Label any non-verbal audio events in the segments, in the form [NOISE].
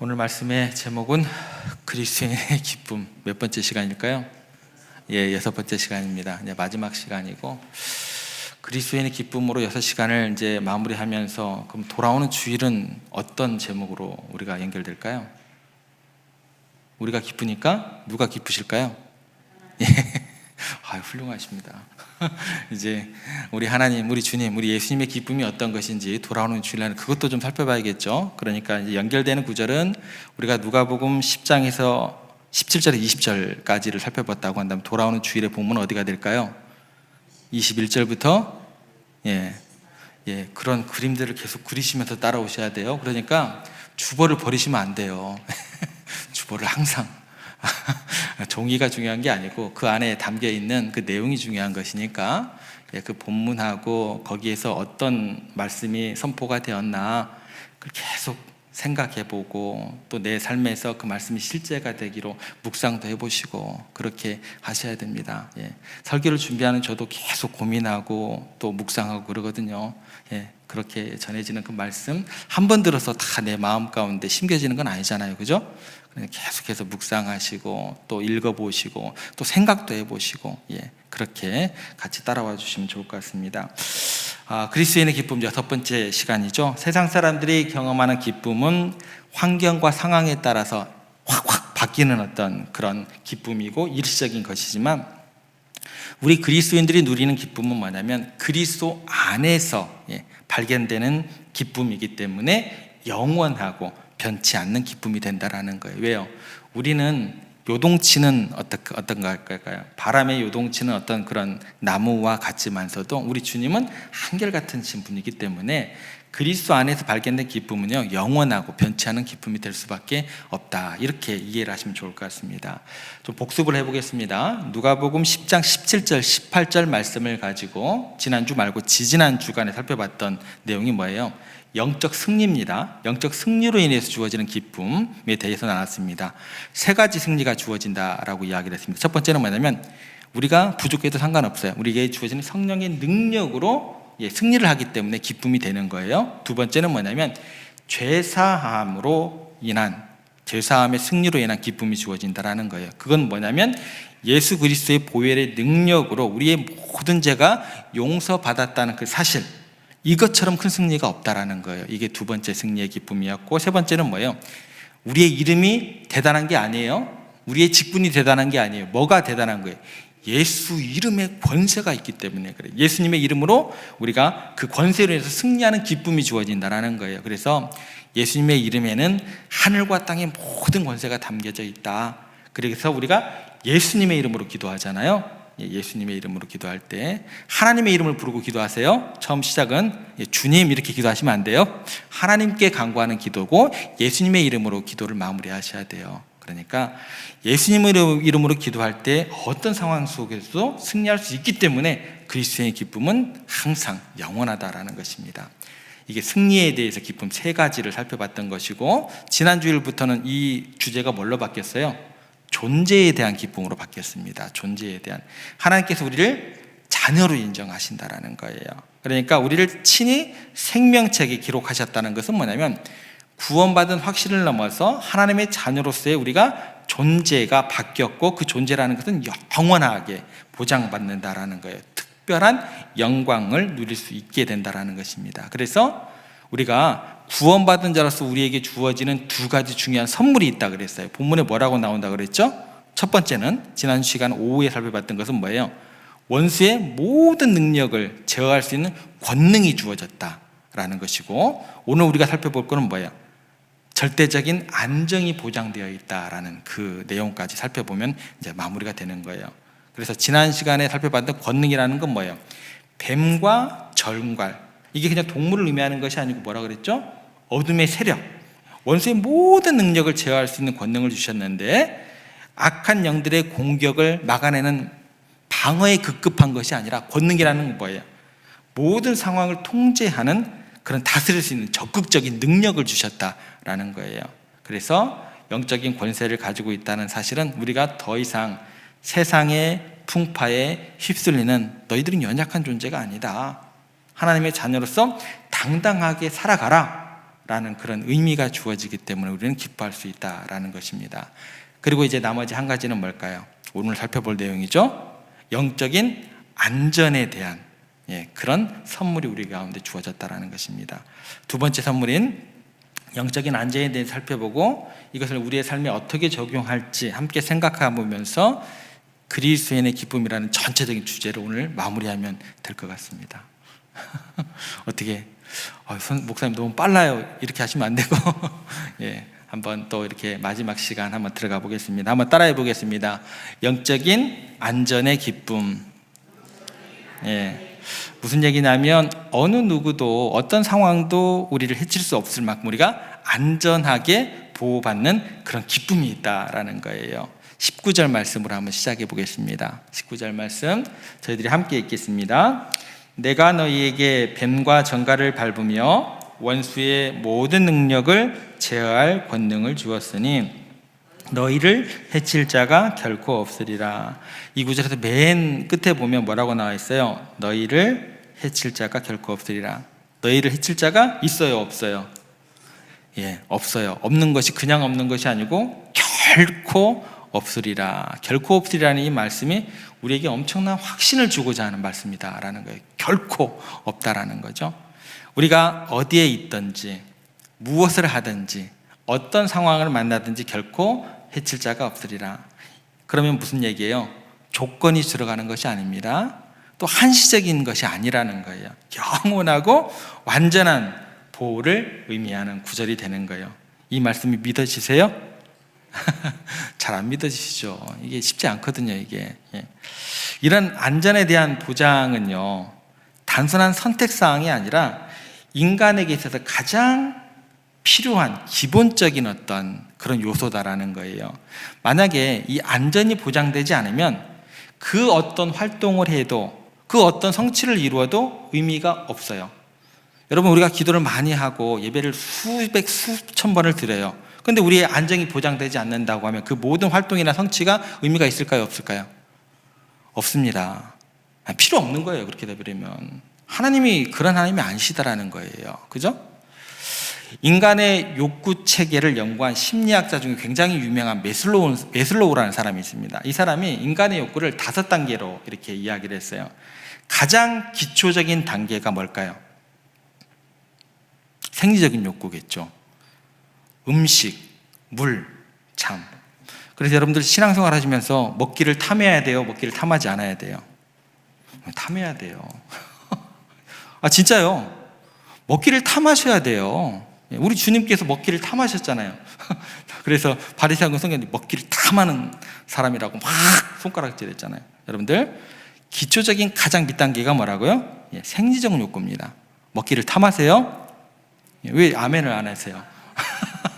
오늘 말씀의 제목은 그리스도인의 [LAUGHS] 기쁨 몇 번째 시간일까요? 예, 여섯 번째 시간입니다. 이제 마지막 시간이고 그리스도인의 기쁨으로 여섯 시간을 이제 마무리하면서 그럼 돌아오는 주일은 어떤 제목으로 우리가 연결될까요? 우리가 기쁘니까 누가 기쁘실까요? 예. 아, 훌륭하십니다. [LAUGHS] 이제 우리 하나님, 우리 주님, 우리 예수님의 기쁨이 어떤 것인지 돌아오는 주일날 그것도 좀 살펴봐야겠죠. 그러니까 이제 연결되는 구절은 우리가 누가복음 10장에서 17절에 20절까지를 살펴봤다고 한다면 돌아오는 주일의 본문은 어디가 될까요? 21절부터 예. 예, 그런 그림들을 계속 그리시면서 따라오셔야 돼요. 그러니까 주보를 버리시면 안 돼요. [LAUGHS] 주보를 항상 종이가 중요한 게 아니고 그 안에 담겨 있는 그 내용이 중요한 것이니까 예, 그 본문하고 거기에서 어떤 말씀이 선포가 되었나 계속 생각해 보고 또 내 삶에서 그 말씀이 실제가 되기로 묵상도 해보시고 그렇게 하셔야 됩니다. 예. 설교를 준비하는 저도 계속 고민하고 또 묵상하고 그러거든요. 예. 그렇게 전해지는 그 말씀 한 번 들어서 다 내 마음 가운데 심겨지는 건 아니잖아요. 그죠? 계속해서 묵상하시고 또 읽어보시고 또 생각도 해보시고 예, 그렇게 같이 따라와 주시면 좋을 것 같습니다. 아, 그리스도인의 기쁨 여섯 번째 시간이죠. 세상 사람들이 경험하는 기쁨은 환경과 상황에 따라서 확확 바뀌는 어떤 그런 기쁨이고 일시적인 것이지만 우리 그리스도인들이 누리는 기쁨은 뭐냐면 그리스도 안에서 예, 발견되는 기쁨이기 때문에 영원하고 변치 않는 기쁨이 된다라는 거예요. 왜요? 우리는 요동치는 어떤 어떤가 할까요? 바람에 요동치는 어떤 그런 나무와 같지만서도 우리 주님은 한결 같은 분이기 때문에 그리스도 안에서 발견된 기쁨은요 영원하고 변치 않은 기쁨이 될 수밖에 없다 이렇게 이해를 하시면 좋을 것 같습니다. 좀 복습을 해보겠습니다. 누가복음 10장 17절 18절 말씀을 가지고 지난주 말고 지지난 주간에 살펴봤던 내용이 뭐예요? 영적 승리입니다. 영적 승리로 인해서 주어지는 기쁨에 대해서 나눴습니다. 세 가지 승리가 주어진다라고 이야기를 했습니다. 첫 번째는 뭐냐면 우리가 부족해도 상관없어요. 우리에게 주어지는 성령의 능력으로 예, 승리를 하기 때문에 기쁨이 되는 거예요. 두 번째는 뭐냐면 죄사함으로 인한 죄사함의 승리로 인한 기쁨이 주어진다라는 거예요. 그건 뭐냐면 예수 그리스도의 보혈의 능력으로 우리의 모든 죄가 용서받았다는 그 사실 이것처럼 큰 승리가 없다라는 거예요. 이게 두 번째 승리의 기쁨이었고 세 번째는 뭐예요? 우리의 이름이 대단한 게 아니에요. 우리의 직분이 대단한 게 아니에요. 뭐가 대단한 거예요? 예수 이름의 권세가 있기 때문에 그래요. 예수님의 이름으로 우리가 그 권세로 인해서 승리하는 기쁨이 주어진다라는 거예요. 그래서 예수님의 이름에는 하늘과 땅의 모든 권세가 담겨져 있다. 그래서 우리가 예수님의 이름으로 기도하잖아요. 예, 예수님의 이름으로 기도할 때 하나님의 이름을 부르고 기도하세요. 처음 시작은 예, 주님 이렇게 기도하시면 안 돼요. 하나님께 간구하는 기도고 예수님의 이름으로 기도를 마무리하셔야 돼요. 그러니까 예수님의 이름으로 기도할 때 어떤 상황 속에서도 승리할 수 있기 때문에 그리스도의 기쁨은 항상 영원하다라는 것입니다. 이게 승리에 대해서 기쁨 세 가지를 살펴봤던 것이고 지난 주일부터는 이 주제가 뭘로 바뀌었어요? 존재에 대한 기쁨으로 바뀌었습니다. 존재에 대한 하나님께서 우리를 자녀로 인정하신다라는 거예요. 그러니까 우리를 친히 생명책에 기록하셨다는 것은 뭐냐면 구원받은 확신을 넘어서 하나님의 자녀로서의 우리가 존재가 바뀌었고 그 존재라는 것은 영원하게 보장받는다라는 거예요. 특별한 영광을 누릴 수 있게 된다라는 것입니다. 그래서 우리가 구원받은 자로서 우리에게 주어지는 두 가지 중요한 선물이 있다 그랬어요. 본문에 뭐라고 나온다 그랬죠? 첫 번째는 지난 시간 오후에 살펴봤던 것은 뭐예요? 원수의 모든 능력을 제어할 수 있는 권능이 주어졌다라는 것이고 오늘 우리가 살펴볼 것은 뭐예요? 절대적인 안정이 보장되어 있다라는 그 내용까지 살펴보면 이제 마무리가 되는 거예요. 그래서 지난 시간에 살펴봤던 권능이라는 건 뭐예요? 뱀과 절괄 이게 그냥 동물을 의미하는 것이 아니고 뭐라 그랬죠? 어둠의 세력, 원수의 모든 능력을 제어할 수 있는 권능을 주셨는데 악한 영들의 공격을 막아내는 방어에 급급한 것이 아니라 권능이라는 건 뭐예요? 모든 상황을 통제하는 그런 다스릴 수 있는 적극적인 능력을 주셨다라는 거예요. 그래서 영적인 권세를 가지고 있다는 사실은 우리가 더 이상 세상의 풍파에 휩쓸리는 너희들은 연약한 존재가 아니다. 하나님의 자녀로서 당당하게 살아가라. 라는 그런 의미가 주어지기 때문에 우리는 기뻐할 수 있다라는 것입니다. 그리고 이제 나머지 한 가지는 뭘까요? 오늘 살펴볼 내용이죠. 영적인 안전에 대한 예, 그런 선물이 우리 가운데 주어졌다라는 것입니다. 두 번째 선물인 영적인 안전에 대해 살펴보고 이것을 우리의 삶에 어떻게 적용할지 함께 생각해 보면서 그리스도인의 기쁨이라는 전체적인 주제를 오늘 마무리하면 될 것 같습니다. [LAUGHS] 어떻게 어, 선- 목사님 너무 빨라요 이렇게 하시면 안 되고 [LAUGHS] 예, 한번 또 이렇게 마지막 시간 한번 들어가 보겠습니다. 한번 따라해 보겠습니다. 영적인 안전의 기쁨. 예. 무슨 얘기냐면 어느 누구도 어떤 상황도 우리를 해칠 수 없을 만큼 우리가 안전하게 보호받는 그런 기쁨이 있다라는 거예요. 19절 말씀으로 한번 시작해 보겠습니다. 19절 말씀 저희들이 함께 읽겠습니다. 내가 너희에게 뱀과 정갈을 밟으며 원수의 모든 능력을 제어할 권능을 주었으니 너희를 해칠 자가 결코 없으리라. 이 구절에서 맨 끝에 보면 뭐라고 나와 있어요? 너희를 해칠 자가 결코 없으리라. 너희를 해칠 자가 있어요, 없어요? 예, 없어요. 없는 것이 그냥 없는 것이 아니고 결코 없으리라. 결코 없으리라는 이 말씀이 우리에게 엄청난 확신을 주고자 하는 말씀이다라는 거예요. 결코 없다라는 거죠. 우리가 어디에 있든지 무엇을 하든지 어떤 상황을 만나든지 결코 해칠 자가 없으리라. 그러면 무슨 얘기예요? 조건이 들어가는 것이 아닙니다. 또 한시적인 것이 아니라는 거예요. 영원하고 완전한 보호를 의미하는 구절이 되는 거예요. 이 말씀이 믿어지세요? [LAUGHS] 잘 안 믿어지시죠? 이게 쉽지 않거든요, 이게. 예. 이런 안전에 대한 보장은요, 단순한 선택사항이 아니라 인간에게 있어서 가장 필요한 기본적인 어떤 그런 요소다라는 거예요. 만약에 이 안전이 보장되지 않으면 그 어떤 활동을 해도 그 어떤 성취를 이루어도 의미가 없어요. 여러분 우리가 기도를 많이 하고 예배를 수백 수천 번을 드려요. 근데 우리의 안정이 보장되지 않는다고 하면 그 모든 활동이나 성취가 의미가 있을까요, 없을까요? 없습니다. 필요 없는 거예요. 그렇게 되버리면 하나님이 그런 하나님이 아니시다라는 거예요. 그죠? 인간의 욕구 체계를 연구한 심리학자 중에 굉장히 유명한 메슬로우, 메슬로우라는 사람이 있습니다. 이 사람이 인간의 욕구를 다섯 단계로 이렇게 이야기를 했어요. 가장 기초적인 단계가 뭘까요? 생리적인 욕구겠죠. 음식, 물, 잠. 그래서 여러분들 신앙생활 하시면서 먹기를 탐해야 돼요? 먹기를 탐하지 않아야 돼요? 탐해야 돼요. [LAUGHS] 아, 진짜요. 먹기를 탐하셔야 돼요. 예, 우리 주님께서 먹기를 탐하셨잖아요. [LAUGHS] 그래서 바리새인과 성경이 먹기를 탐하는 사람이라고 막 손가락질 했잖아요. 여러분들 기초적인 가장 밑단계가 뭐라고요? 예, 생리적 욕구입니다. 먹기를 탐하세요? 예, 왜 아멘을 안 하세요?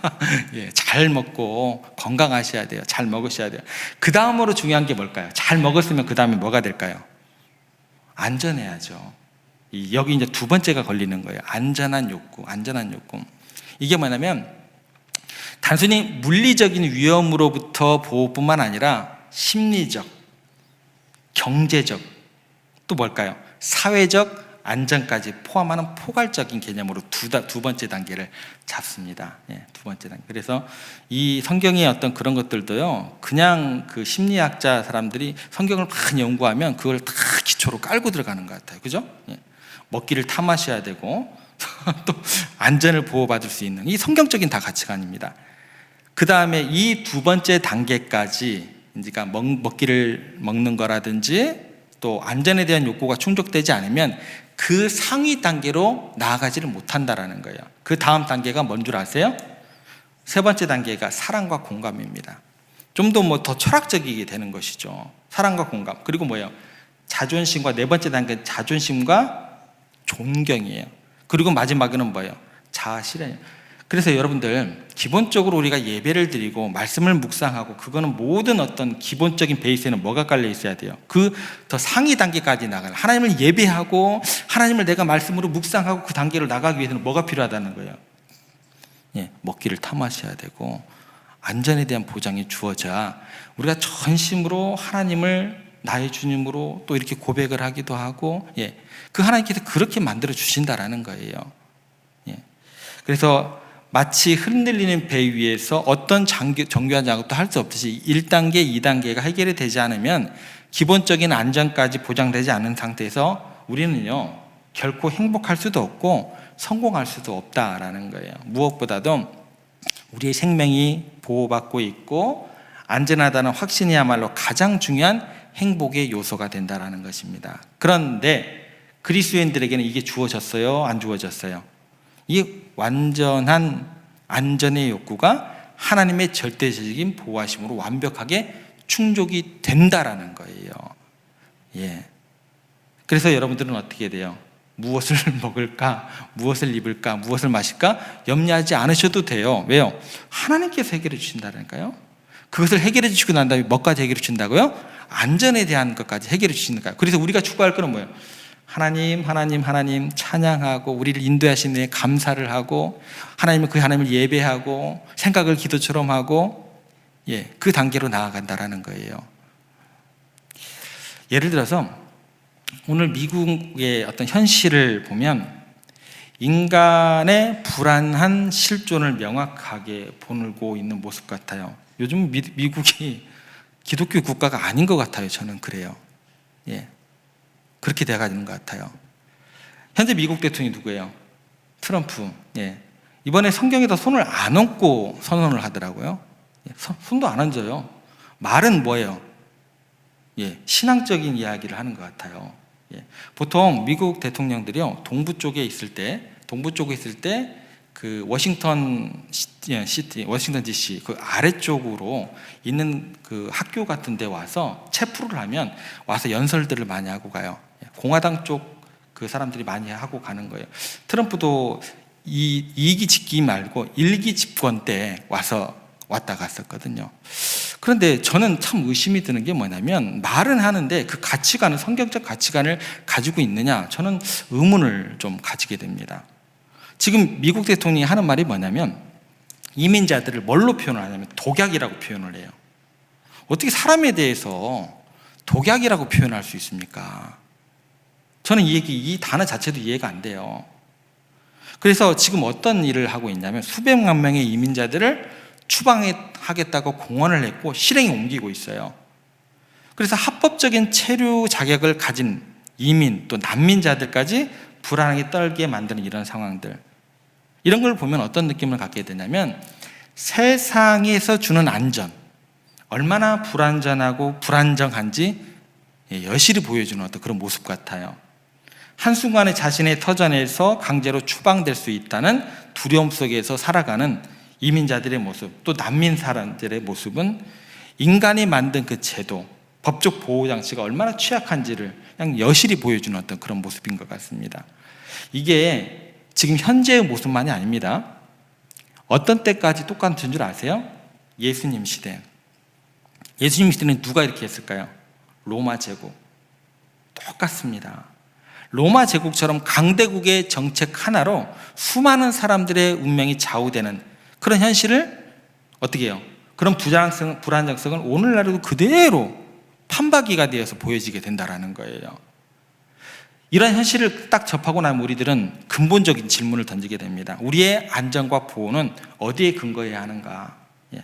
[LAUGHS] 예, 잘 먹고 건강하셔야 돼요. 잘 먹으셔야 돼요. 그 다음으로 중요한 게 뭘까요? 잘 먹었으면 그 다음에 뭐가 될까요? 안전해야죠. 이 여기 이제 두 번째가 걸리는 거예요. 안전한 욕구, 안전한 욕구. 이게 뭐냐면 단순히 물리적인 위험으로부터 보호뿐만 아니라 심리적, 경제적, 또 뭘까요? 사회적 안전까지 포함하는 포괄적인 개념으로 두, 다- 두 번째 단계를 잡습니다. 예, 두 번째 단계. 그래서 이 성경의 어떤 그런 것들도요, 그냥 그 심리학자 사람들이 성경을 많이 연구하면 그걸 다 기초로 깔고 들어가는 것 같아요. 그죠? 예. 먹기를 탐하셔야 되고, [LAUGHS] 또 안전을 보호받을 수 있는 이 성경적인 다 가치관입니다. 그 다음에 이 두 번째 단계까지, 그러니까 먹, 먹기를 먹는 거라든지 또 안전에 대한 욕구가 충족되지 않으면 그 상위 단계로 나아가지를 못한다라는 거예요. 그 다음 단계가 뭔 줄 아세요? 세 번째 단계가 사랑과 공감입니다. 좀 더 뭐 더 철학적이게 되는 것이죠. 사랑과 공감. 그리고 뭐예요? 자존심과 네 번째 단계 자존심과 존경이에요. 그리고 마지막에는 뭐예요? 자아 실현이에요. 그래서 여러분들 기본적으로 우리가 예배를 드리고 말씀을 묵상하고 그거는 모든 어떤 기본적인 베이스에는 뭐가 깔려 있어야 돼요. 그 더 상위 단계까지 나가는 하나님을 예배하고 하나님을 내가 말씀으로 묵상하고 그 단계로 나가기 위해서는 뭐가 필요하다는 거예요. 예, 먹기를 탐하셔야 되고 안전에 대한 보장이 주어져 우리가 전심으로 하나님을 나의 주님으로 또 이렇게 고백을 하기도 하고 예, 그 하나님께서 그렇게 만들어 주신다라는 거예요. 예. 그래서 마치 흔들리는 배 위에서 어떤 장기, 정교한 작업도 할 수 없듯이 1단계, 2단계가 해결이 되지 않으면 기본적인 안전까지 보장되지 않은 상태에서 우리는요, 결코 행복할 수도 없고 성공할 수도 없다라는 거예요. 무엇보다도 우리의 생명이 보호받고 있고 안전하다는 확신이야말로 가장 중요한 행복의 요소가 된다라는 것입니다. 그런데 그리스도인들에게는 이게 주어졌어요? 안 주어졌어요? 이 완전한 안전의 욕구가 하나님의 절대적인 보호하심으로 완벽하게 충족이 된다라는 거예요. 예. 그래서 여러분들은 어떻게 돼요? 무엇을 [LAUGHS] 먹을까? 무엇을 입을까? 무엇을 마실까? 염려하지 않으셔도 돼요. 왜요? 하나님께서 해결해 주신다니까요. 그것을 해결해 주시고 난 다음에 뭐까지 해결해 주신다고요? 안전에 대한 것까지 해결해 주시는 거예요. 그래서 우리가 추구할 거는 뭐예요? 하나님, 하나님, 하나님 찬양하고 우리를 인도하신 데 감사를 하고 하나님은 그 하나님을 예배하고 생각을 기도처럼 하고 예, 그 단계로 나아간다라는 거예요. 예를 들어서 오늘 미국의 어떤 현실을 보면 인간의 불안한 실존을 명확하게 보고 있는 모습 같아요. 요즘 미, 미국이 기독교 국가가 아닌 것 같아요. 저는 그래요. 예. 그렇게 돼가는 것 같아요. 현재 미국 대통령이 누구예요? 트럼프. 예. 이번에 성경에다 손을 안 얹고 선언을 하더라고요. 예. 손, 손도 안 얹어요. 말은 뭐예요? 예. 신앙적인 이야기를 하는 것 같아요. 예. 보통 미국 대통령들이요 동부 쪽에 있을 때 동부 쪽에 있을 때 그 워싱턴 시티, 예, 워싱턴 DC 그 아래쪽으로 있는 그 학교 같은 데 와서 체프를 하면 와서 연설들을 많이 하고 가요. 예. 공화당 쪽 그 사람들이 많이 하고 가는 거예요. 트럼프도 이 2기 집기 말고 1기 집권 때 와서 왔다 갔었거든요. 그런데 저는 참 의심이 드는 게 뭐냐면 말은 하는데 그 가치관은 성경적 가치관을 가지고 있느냐 저는 의문을 좀 가지게 됩니다. 지금 미국 대통령이 하는 말이 뭐냐면 이민자들을 뭘로 표현을 하냐면 독약이라고 표현을 해요. 어떻게 사람에 대해서 독약이라고 표현할 수 있습니까? 저는 이 얘기, 이 단어 자체도 이해가 안 돼요. 그래서 지금 어떤 일을 하고 있냐면 수백만 명의 이민자들을 추방하겠다고 공언을 했고 실행에 옮기고 있어요. 그래서 합법적인 체류 자격을 가진 이민 또 난민자들까지 불안하게 떨게 만드는 이런 상황들. 이런 걸 보면 어떤 느낌을 갖게 되냐면 세상에서 주는 안전, 얼마나 불안전하고 불안정한지 여실히 보여주는 어떤 그런 모습 같아요. 한순간에 자신의 터전에서 강제로 추방될 수 있다는 두려움 속에서 살아가는 이민자들의 모습, 또 난민 사람들의 모습은 인간이 만든 그 제도, 법적 보호 장치가 얼마나 취약한지를 그냥 여실히 보여주는 어떤 그런 모습인 것 같습니다. 이게 지금 현재의 모습만이 아닙니다. 어떤 때까지 똑같은 줄 아세요? 예수님 시대. 예수님 시대는 누가 이렇게 했을까요? 로마 제국. 똑같습니다. 로마 제국처럼 강대국의 정책 하나로 수많은 사람들의 운명이 좌우되는 그런 현실을 어떻게 해요? 그런 불안정, 불안정성을 오늘날에도 그대로 판박이가 되어서 보여지게 된다라는 거예요. 이런 현실을 딱 접하고 나면 우리들은 근본적인 질문을 던지게 됩니다. 우리의 안전과 보호는 어디에 근거해야 하는가? 예.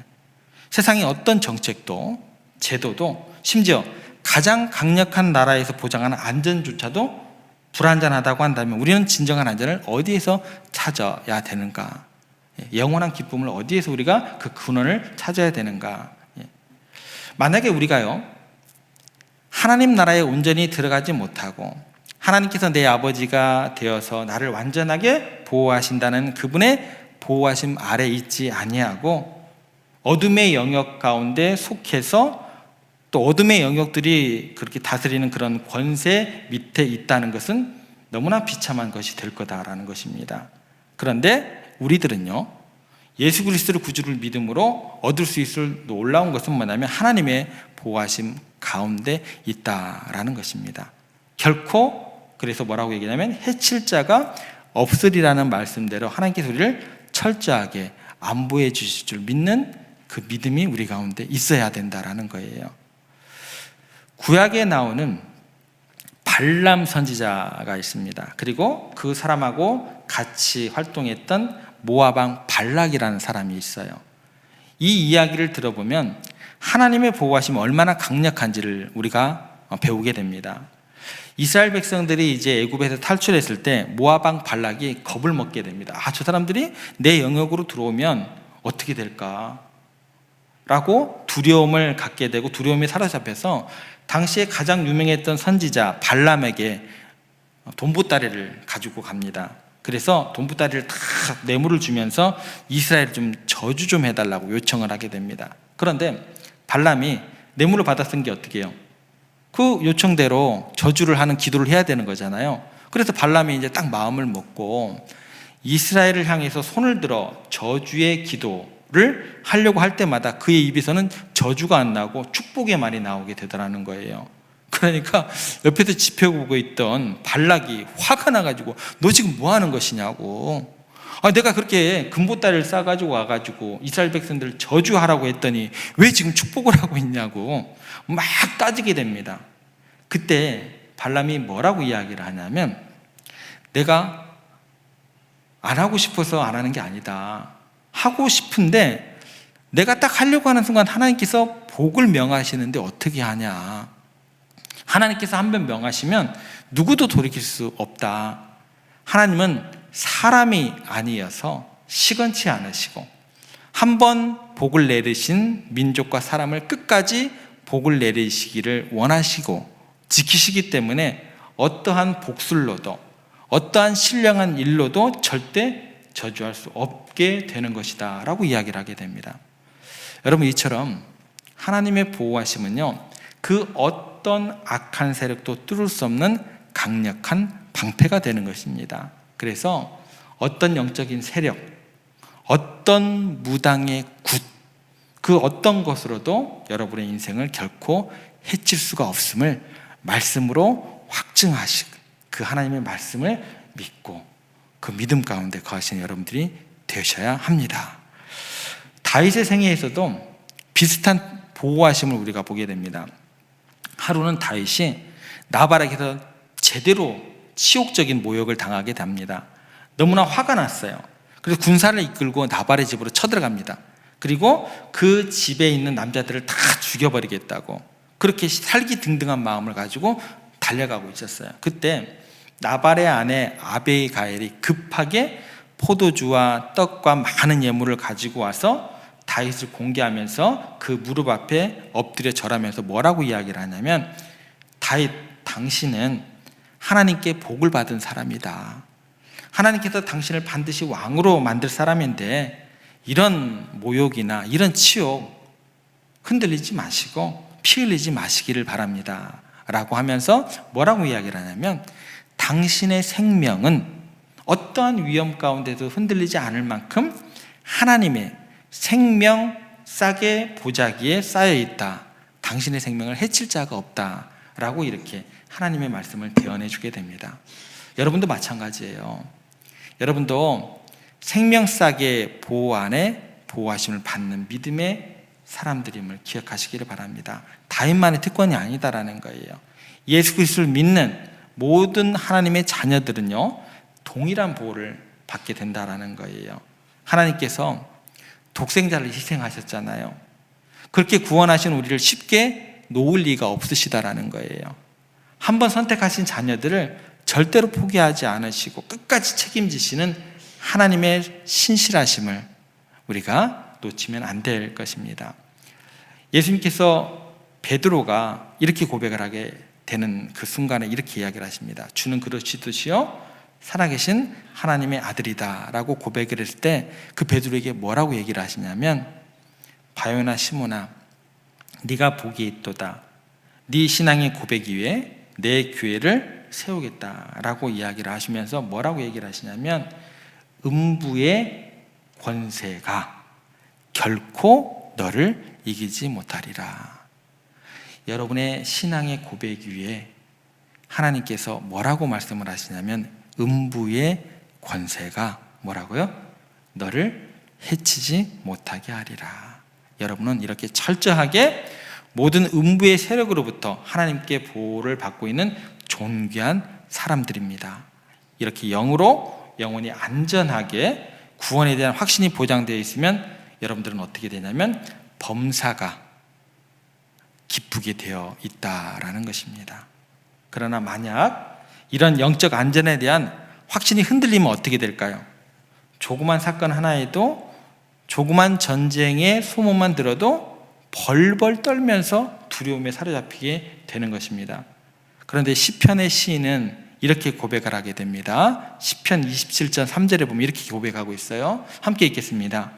세상의 어떤 정책도 제도도 심지어 가장 강력한 나라에서 보장하는 안전조차도 불안전하다고 한다면 우리는 진정한 안전을 어디에서 찾아야 되는가? 예. 영원한 기쁨을 어디에서 우리가 그 근원을 찾아야 되는가? 예. 만약에 우리가요, 하나님 나라에 온전히 들어가지 못하고 하나님께서 내 아버지가 되어서 나를 완전하게 보호하신다는 그분의 보호하심 아래 있지 아니하고 어둠의 영역 가운데 속해서 또 어둠의 영역들이 그렇게 다스리는 그런 권세 밑에 있다는 것은 너무나 비참한 것이 될 거다라는 것입니다. 그런데 우리들은요, 예수 그리스도를 구주를 믿음으로 얻을 수 있을 놀라운 것은 뭐냐면 하나님의 보호하심 가운데 있다라는 것입니다. 결코 그래서 뭐라고 얘기냐면 해칠 자가 없으리라는 말씀대로 하나님께서 우리를 철저하게 안보해 주실 줄 믿는 그 믿음이 우리 가운데 있어야 된다라는 거예요. 구약에 나오는 발람 선지자가 있습니다. 그리고 그 사람하고 같이 활동했던 모아방 발락이라는 사람이 있어요. 이 이야기를 들어보면 하나님의 보호하심이 얼마나 강력한지를 우리가 어, 배우게 됩니다. 이스라엘 백성들이 이제 애굽에서 탈출했을 때 모아방 발락이 겁을 먹게 됩니다. 아, 저 사람들이 내 영역으로 들어오면 어떻게 될까? 라고 두려움을 갖게 되고 두려움에 사로잡혀서 당시에 가장 유명했던 선지자 발람에게 돈보따리를 가지고 갑니다. 그래서 돈보따리를 다 뇌물을 주면서 이스라엘 좀 저주 좀 해달라고 요청을 하게 됩니다. 그런데 발람이 뇌물을 쓴게 어떻게 해요? 그 요청대로 저주를 하는 기도를 해야 되는 거잖아요. 그래서 발람이 이제 딱 마음을 먹고 이스라엘을 향해서 손을 들어 저주의 기도 를 하려고 할 때마다 그의 입에서는 저주가 안 나고 축복의 말이 나오게 되더라는 거예요. 그러니까 옆에서 지켜보고 있던 발락이 화가 나가지고 너 지금 뭐 하는 것이냐고. 아, 내가 그렇게 금보따리를 싸가지고 와가지고 이스라엘 백성들 저주하라고 했더니 왜 지금 축복을 하고 있냐고 막 따지게 됩니다. 그때 발람이 뭐라고 이야기를 하냐면 내가 안 하고 싶어서 안 하는 게 아니다. 하고 싶은데 내가 딱 하려고 하는 순간 하나님께서 복을 명하시는데 어떻게 하냐. 하나님께서 한 번 명하시면 누구도 돌이킬 수 없다. 하나님은 사람이 아니어서 시건치 않으시고 한 번 복을 내리신 민족과 사람을 끝까지 복을 내리시기를 원하시고 지키시기 때문에 어떠한 복술로도 어떠한 신령한 일로도 절대 저주할 수 없게 되는 것이다 라고 이야기를 하게 됩니다. 여러분 이처럼 하나님의 보호하심은요 그 어떤 악한 세력도 뚫을 수 없는 강력한 방패가 되는 것입니다. 그래서 어떤 영적인 세력 어떤 무당의 굿 그 어떤 것으로도 여러분의 인생을 결코 해칠 수가 없음을 말씀으로 확증하시고 그 하나님의 말씀을 믿고 그 믿음 가운데 거하시는 여러분들이 되셔야 합니다. 다윗의 생애에서도 비슷한 보호하심을 우리가 보게 됩니다. 하루는 다윗이 나발에게서 제대로 치욕적인 모욕을 당하게 됩니다. 너무나 화가 났어요. 그래서 군사를 이끌고 나발의 집으로 쳐들어갑니다. 그리고 그 집에 있는 남자들을 다 죽여버리겠다고 그렇게 살기 등등한 마음을 가지고 달려가고 있었어요. 그때 나발의 아내 아베이 가엘이 급하게 포도주와 떡과 많은 예물을 가지고 와서 다윗을 공개하면서 그 무릎 앞에 엎드려 절하면서 뭐라고 이야기를 하냐면 다윗 당신은 하나님께 복을 받은 사람이다. 하나님께서 당신을 반드시 왕으로 만들 사람인데 이런 모욕이나 이런 치욕 흔들리지 마시고 피 흘리지 마시기를 바랍니다. 라고 하면서 뭐라고 이야기를 하냐면 당신의 생명은 어떠한 위험 가운데도 흔들리지 않을 만큼 하나님의 생명 싸게 보자기에 쌓여 있다. 당신의 생명을 해칠 자가 없다. 라고 이렇게 하나님의 말씀을 대언해 주게 됩니다. 여러분도 마찬가지예요. 여러분도 생명 싸게 보호 안에 보호하심을 받는 믿음의 사람들임을 기억하시기를 바랍니다. 다인만의 특권이 아니다라는 거예요. 예수 그리스도를 믿는 모든 하나님의 자녀들은요 동일한 보호를 받게 된다라는 거예요. 하나님께서 독생자를 희생하셨잖아요. 그렇게 구원하신 우리를 쉽게 놓을 리가 없으시다라는 거예요. 한번 선택하신 자녀들을 절대로 포기하지 않으시고 끝까지 책임지시는 하나님의 신실하심을 우리가 놓치면 안 될 것입니다. 예수님께서 베드로가 이렇게 고백을 하게 되는 그 순간에 이렇게 이야기를 하십니다. 주는 그러시듯이요 살아계신 하나님의 아들이다라고 고백을 했을 때 그 베드로에게 뭐라고 얘기를 하시냐면 바요나 시모나 네가 복이 있도다. 네 신앙의 고백 위에 내 교회를 세우겠다라고 이야기를 하시면서 뭐라고 얘기를 하시냐면 음부의 권세가 결코 너를 이기지 못하리라. 여러분의 신앙의 고백 위에 하나님께서 뭐라고 말씀을 하시냐면 음부의 권세가 뭐라고요? 너를 해치지 못하게 하리라. 여러분은 이렇게 철저하게 모든 음부의 세력으로부터 하나님께 보호를 받고 있는 존귀한 사람들입니다. 이렇게 영으로 영혼이 안전하게 구원에 대한 확신이 보장되어 있으면 여러분들은 어떻게 되냐면 범사가 기쁘게 되어 있다라는 것입니다. 그러나 만약 이런 영적 안전에 대한 확신이 흔들리면 어떻게 될까요? 조그만 사건 하나에도 조그만 전쟁의 소문만 들어도 벌벌 떨면서 두려움에 사로잡히게 되는 것입니다. 그런데 시편의 시인은 이렇게 고백을 하게 됩니다. 시편 27전 3절에 보면 이렇게 고백하고 있어요. 함께 읽겠습니다.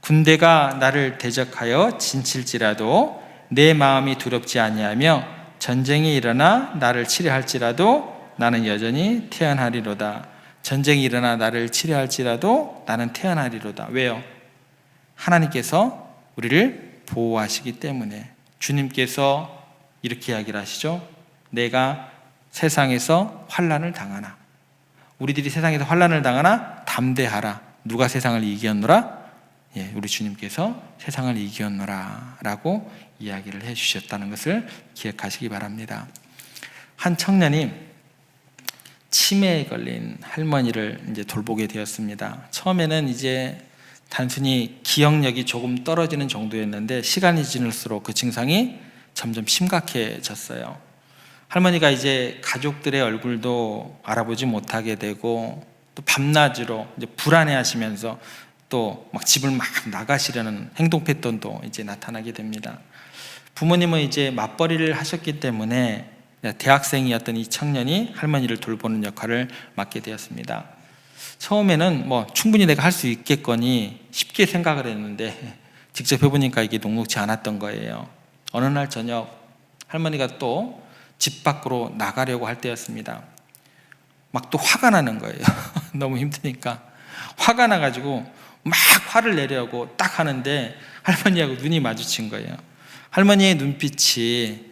군대가 나를 대적하여 진칠지라도 내 마음이 두렵지 아니하며 전쟁이 일어나 나를 치려할지라도 나는 여전히 태어나리로다. 전쟁이 일어나 나를 치려할지라도 나는 태어나리로다. 왜요? 하나님께서 우리를 보호하시기 때문에 주님께서 이렇게 이야기를 하시죠. 내가 세상에서 환란을 당하나 우리들이 세상에서 환란을 당하나 담대하라. 누가 세상을 이기었노라? 예, 우리 주님께서 세상을 이기었노라 라고 이야기를 해 주셨다는 것을 기억하시기 바랍니다. 한 청년이 치매에 걸린 할머니를 이제 돌보게 되었습니다. 처음에는 이제 단순히 기억력이 조금 떨어지는 정도였는데 시간이 지날수록 그 증상이 점점 심각해졌어요. 할머니가 이제 가족들의 얼굴도 알아보지 못하게 되고 또 밤낮으로 이제 불안해하시면서 또 막 집을 막 나가시려는 행동 패턴도 이제 나타나게 됩니다. 부모님은 이제 맞벌이를 하셨기 때문에 대학생이었던 이 청년이 할머니를 돌보는 역할을 맡게 되었습니다. 처음에는 뭐 충분히 내가 할 수 있겠거니 쉽게 생각을 했는데 직접 해보니까 이게 녹록지 않았던 거예요. 어느 날 저녁 할머니가 또 집 밖으로 나가려고 할 때였습니다. 막 또 화가 나는 거예요. [LAUGHS] 너무 힘드니까. 화가 나가지고 막 화를 내려고 딱 하는데 할머니하고 눈이 마주친 거예요. 할머니의 눈빛이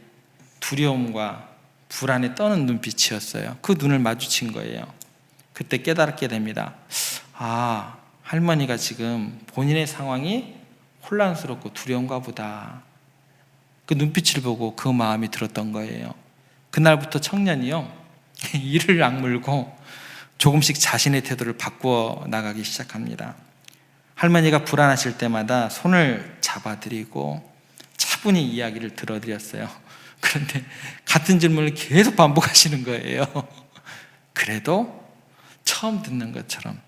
두려움과 불안에 떠는 눈빛이었어요. 그 눈을 마주친 거예요. 그때 깨달게 됩니다. 아, 할머니가 지금 본인의 상황이 혼란스럽고 두려운가 보다. 그 눈빛을 보고 그 마음이 들었던 거예요. 그날부터 청년이요. [LAUGHS] 이를 악물고 조금씩 자신의 태도를 바꾸어 나가기 시작합니다. 할머니가 불안하실 때마다 손을 잡아드리고 차분히 이야기를 들어드렸어요. [LAUGHS] 그런데 같은 질문을 계속 반복하시는 거예요. [LAUGHS] 그래도 처음 듣는 것처럼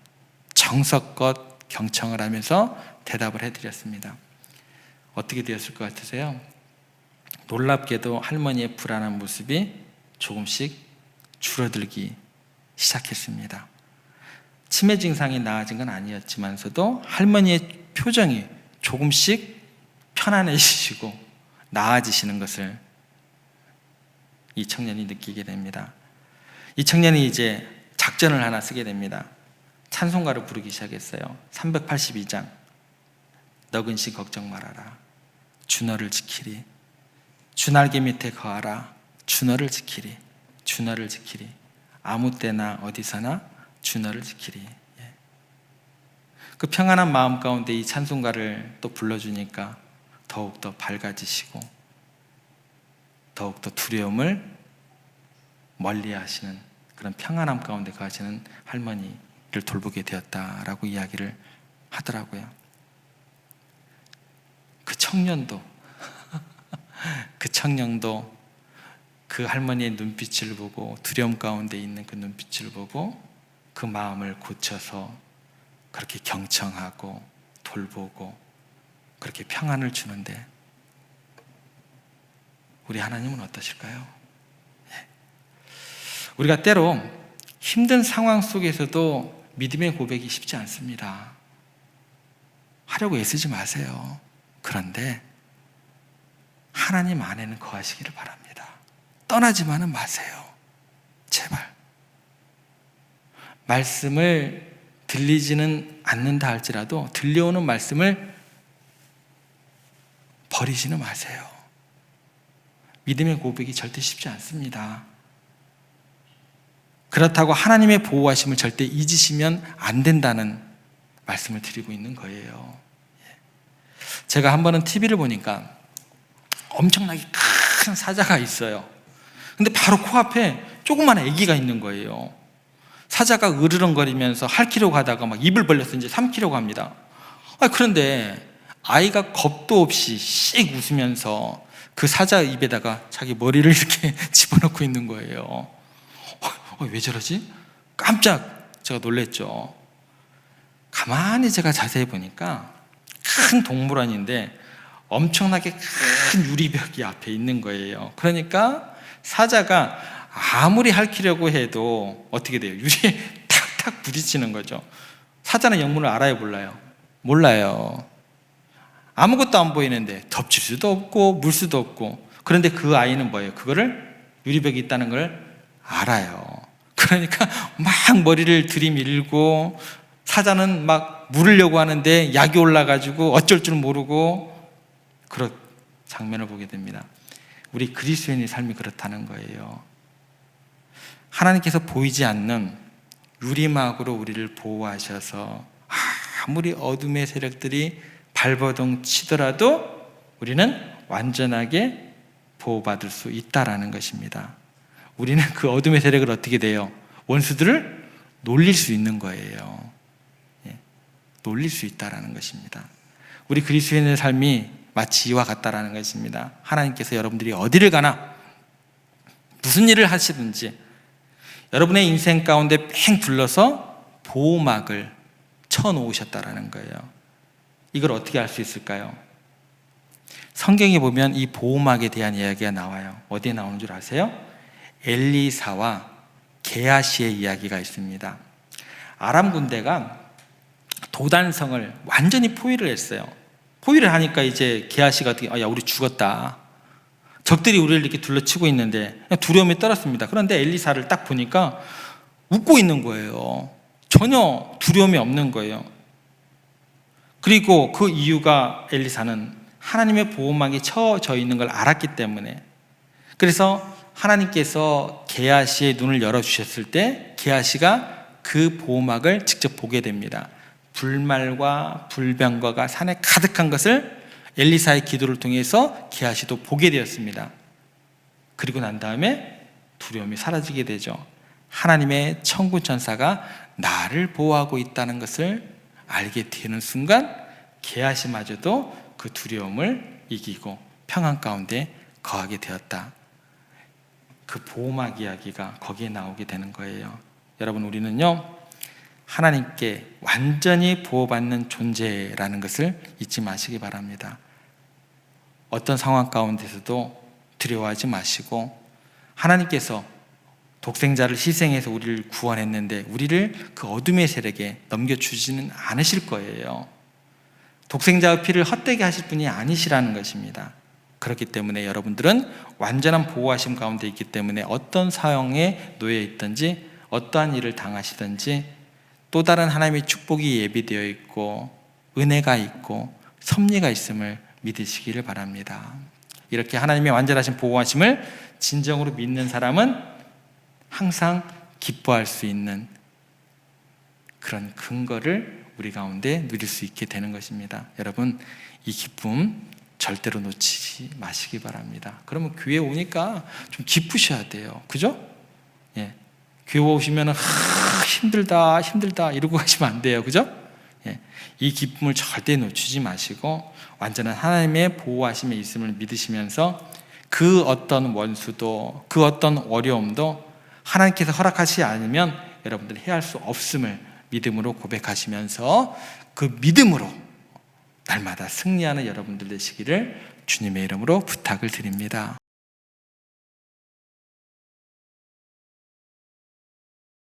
정석껏 경청을 하면서 대답을 해드렸습니다. 어떻게 되었을 것 같으세요? 놀랍게도 할머니의 불안한 모습이 조금씩 줄어들기 시작했습니다. 치매 증상이 나아진 건 아니었지만서도 할머니의 표정이 조금씩 편안해지시고 나아지시는 것을 이 청년이 느끼게 됩니다. 이 청년이 이제 작전을 하나 쓰게 됩니다. 찬송가를 부르기 시작했어요. 382장. 너근시 걱정 말아라. 주 너를 지키리. 주 날개 밑에 거하라. 주 너를 지키리. 주 너를 지키리. 아무 때나 어디서나 주 너를 지키리. 예. 그 평안한 마음 가운데 이 찬송가를 또 불러주니까 더욱더 밝아지시고 더욱더 두려움을 멀리 하시는 그런 평안함 가운데 가시는 할머니를 돌보게 되었다라고 이야기를 하더라고요. 그 청년도 [LAUGHS] 그 청년도 그 할머니의 눈빛을 보고 두려움 가운데 있는 그 눈빛을 보고 그 마음을 고쳐서 그렇게 경청하고 돌보고 그렇게 평안을 주는데 우리 하나님은 어떠실까요? 예. 우리가 때로 힘든 상황 속에서도 믿음의 고백이 쉽지 않습니다. 하려고 애쓰지 마세요. 그런데 하나님 안에는 거하시기를 바랍니다. 떠나지만은 마세요. 제발. 말씀을 들리지는 않는다 할지라도 들려오는 말씀을 버리지는 마세요. 믿음의 고백이 절대 쉽지 않습니다. 그렇다고 하나님의 보호하심을 절대 잊으시면 안 된다는 말씀을 드리고 있는 거예요. 제가 한 번은 TV를 보니까 엄청나게 큰 사자가 있어요. 근데 바로 코앞에 조그만 아기가 있는 거예요. 사자가 으르렁거리면서 8km 가다가 막 입을 벌려서 이제 3km 갑니다. 아, 그런데 아이가 겁도 없이 씩 웃으면서 그 사자 입에다가 자기 머리를 [LAUGHS] 이렇게 집어넣고 있는 거예요. 어, 어, 왜 저러지? 깜짝 제가 놀랬죠. 가만히 제가 자세히 보니까 큰 동물원인데 엄청나게 큰 유리벽이 앞에 있는 거예요. 그러니까 사자가 아무리 할퀴려고 해도 어떻게 돼요? 유리에 [LAUGHS] 탁탁 부딪히는 거죠. 사자는 영문을 알아요, 몰라요? 몰라요. 아무것도 안 보이는데 덮칠 수도 없고 물 수도 없고 그런데 그 아이는 뭐예요? 그거를 유리벽이 있다는 걸 알아요. 그러니까 막 머리를 들이밀고 사자는 막 물으려고 하는데 약이 올라가지고 어쩔 줄 모르고 그런 장면을 보게 됩니다. 우리 그리스도인의 삶이 그렇다는 거예요. 하나님께서 보이지 않는 유리막으로 우리를 보호하셔서 아무리 어둠의 세력들이 발버둥 치더라도 우리는 완전하게 보호받을 수 있다라는 것입니다. 우리는 그 어둠의 세력을 어떻게 돼요? 원수들을 놀릴 수 있는 거예요. 예, 놀릴 수 있다라는 것입니다. 우리 그리스도인의 삶이 마치 이와 같다라는 것입니다. 하나님께서 여러분들이 어디를 가나 무슨 일을 하시든지 여러분의 인생 가운데 팽 둘러서 보호막을 쳐 놓으셨다라는 거예요. 이걸 어떻게 할수 있을까요? 성경에 보면 이 보호막에 대한 이야기가 나와요. 어디에 나오는 줄 아세요? 엘리사와 게하시의 이야기가 있습니다. 아람 군대가 도단성을 완전히 포위를 했어요. 포위를 하니까 이제 게하시가 어떻게, 아, 야, 우리 죽었다. 적들이 우리를 이렇게 둘러치고 있는데 두려움이 떨었습니다. 그런데 엘리사를 딱 보니까 웃고 있는 거예요. 전혀 두려움이 없는 거예요. 그리고 그 이유가 엘리사는 하나님의 보호막이 쳐져 있는 걸 알았기 때문에 그래서 하나님께서 게하시의 눈을 열어 주셨을 때 게하시가 그 보호막을 직접 보게 됩니다. 불말과 불병과가 산에 가득한 것을 엘리사의 기도를 통해서 게하시도 보게 되었습니다. 그리고 난 다음에 두려움이 사라지게 되죠. 하나님의 천군 천사가 나를 보호하고 있다는 것을 알게 되는 순간 게하시마저도 그 두려움을 이기고 평안 가운데 거하게 되었다. 그 보호막 이야기가 거기에 나오게 되는 거예요. 여러분 우리는요 하나님께 완전히 보호받는 존재라는 것을 잊지 마시기 바랍니다. 어떤 상황 가운데서도 두려워하지 마시고 하나님께서 독생자를 희생해서 우리를 구원했는데 우리를 그 어둠의 세력에 넘겨주지는 않으실 거예요. 독생자의 피를 헛되게 하실 분이 아니시라는 것입니다. 그렇기 때문에 여러분들은 완전한 보호하심 가운데 있기 때문에 어떤 사형에 놓여 있든지 어떠한 일을 당하시든지 또 다른 하나님의 축복이 예비되어 있고 은혜가 있고 섭리가 있음을 믿으시기를 바랍니다. 이렇게 하나님의 완전하신 보호하심을 진정으로 믿는 사람은 항상 기뻐할 수 있는 그런 근거를 우리 가운데 누릴 수 있게 되는 것입니다. 여러분, 이 기쁨 절대로 놓치지 마시기 바랍니다. 그러면 교회 오니까 좀 기쁘셔야 돼요. 그죠? 예. 교회 오시면 은 힘들다, 힘들다 이러고 가시면 안 돼요. 그죠? 예. 이 기쁨을 절대 놓치지 마시고 완전한 하나님의 보호하심에 있음을 믿으시면서 그 어떤 원수도 그 어떤 어려움도 하나님께서 허락하시지 않으면 여러분들 해야 할수 없음을 믿음으로 고백하시면서 그 믿음으로 날마다 승리하는 여러분들 되시기를 주님의 이름으로 부탁을 드립니다.